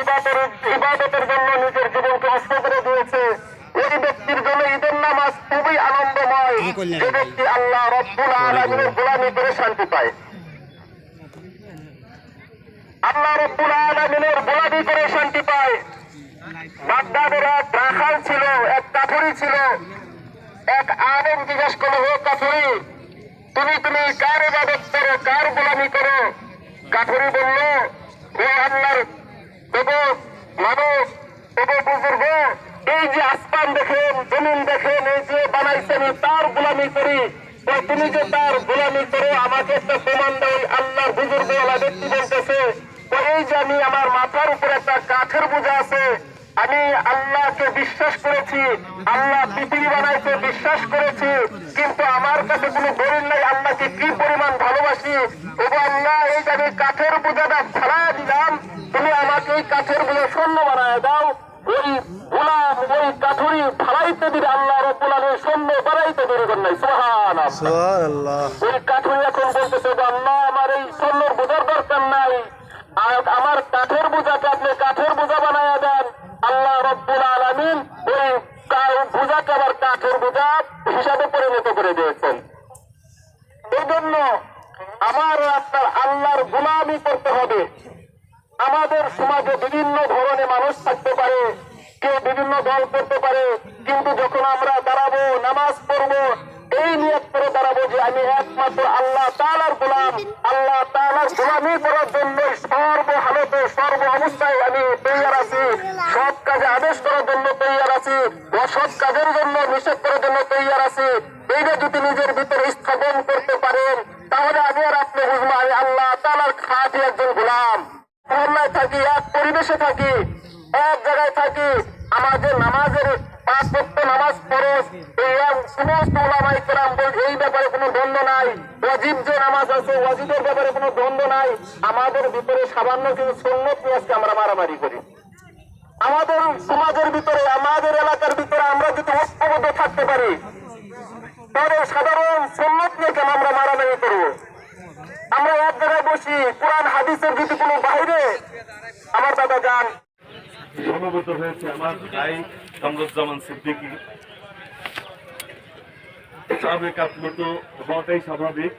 ইবাদতের ইবাদতের জন্য নিজের জীবনকে নষ্ট করে দিয়েছে। ওই ব্যক্তির জন্য ঈদের নামাজ খুবই আনন্দময়। যে ব্যক্তি আল্লাহ রব্বুল আলমিনের গোলামি করে শান্তি পায়। আল্লাহ রব্বুল আলমিনের গোলামি করে শান্তি পায়। বাগদাদের এক রাখাল ছিল এক কাঠুরি ছিল। এক আলেম জিজ্ঞেস করল হোক কাঠুরি তুমি তুমি কার ইবাদত করো? কার গোলামি করো? কাঠুরি বলল ও আল্লাহর দেবো মানুষ দেবো বুজুর্গ, এই যে আসমান দেখেন, জমিন দেখেন, এই যে বানাইছেন তার গোলামি করি। তুমি যে তার গোলামি করো, আমাকে একটা প্রমাণ দাও ওই আল্লাহর বুজুর্গওয়ালা ব্যক্তি বলতেছে এই যে আমি আমার মাথার উপরে একটা কাঠের বোঝা আছে, আমি আল্লাহকে বিশ্বাস করেছি, আল্লাহ পৃথিবী বানাইছে বিশ্বাস করেছি, কিন্তু আমার কাছে কোনো দলিল নাই, আল্লাহকে কি পরিমাণ ভালোবাসি? এবং আল্লাহ, এই যে আমি কাঠের বোঝাটা ফেলায় দিলাম, তুমি আমাকে এই কাঠের বোঝা শূন্য বানায় দাও। ওই গোলাম ওই কাঠুরি ফালাইতে দিলে আল্লাহ রব্বুল আলামিন শূন্য বানাইতে সুবহানাল্লাহ। সুবহানাল্লাহ। ওই কাঠুরি এখন বলতেছে আল্লাহ আমার এই স্বর্ণের বোঝার দরকার নাই। আর আমার কাঠের বোঝাকে আপনি কাঠের বোঝা বানায় দেন। আল্লাহ রব্বুল আলামিন ওই বোঝাকে আবার কাঠের বোঝা হিসাবে পরিণত করে দিয়েছেন। এই জন্য আমার আপনার আল্লাহর গোলামি করতে হবে। আমাদের সমাজে বিভিন্ন ধরনের মানুষ থাকতে পারে, কেউ বিভিন্ন দল করতে পারে, কিন্তু যখন আমরা দাঁড়াবো, নামাজ পড়ব, এই নিয়ত করে দাঁড়াবো যে আমি একমাত্র আল্লাহ তালার গোলাম, আল্লাহ তালার গোলামি করার জন্য সর্ব হালতে সর্ব অবস্থায় আমি তৈয়ার আছি। সব কাজে আদেশ করার জন্য তৈয়ার আছি অসৎ কাজের জন্য, নিষেধ করার জন্য তৈয়ার আছি। এইটা যদি নিজের ভিতরে স্থাপন করতে পারেন, তাহলে আমি আর আপনি বুঝব আমি আল্লাহ তালার খাঁটি একজন গোলাম। মহল্লায় থাকি, এক পরিবেশে থাকি, এক জায়গায় থাকি, আমাদের নামাজের পাঁচ ভক্ত নামাজ ফরজ। সমস্ত ওলামাই কেরাম এই ব্যাপারে কোনো দ্বন্দ্ব নাই। ওয়াজিব যে নামাজ আছে, ওয়াজিবের ব্যাপারে কোনো দ্বন্দ্ব নাই। আমাদের ভিতরে সামান্য কিছু সন্ন্যত নিয়ে আজকে আমরা মারামারি করি। আমাদের সমাজের ভিতরে, আমাদের এলাকার ভিতরে আমরা যদি ঐক্যবদ্ধ থাকতে পারি, তাহলে সাধারণ সন্ন্যত নিয়ে কেন আমরা মারামারি করব? আমরা এক জায়গায় বসি, কোরআন, হাদিসের যদি কোনো বাইরে আমার দাদা যান সমবেত হয়েছে আমার ভাই কামরুজ্জামান সিদ্দিকী। সাবেক আত্মত হওয়াটাই স্বাভাবিক।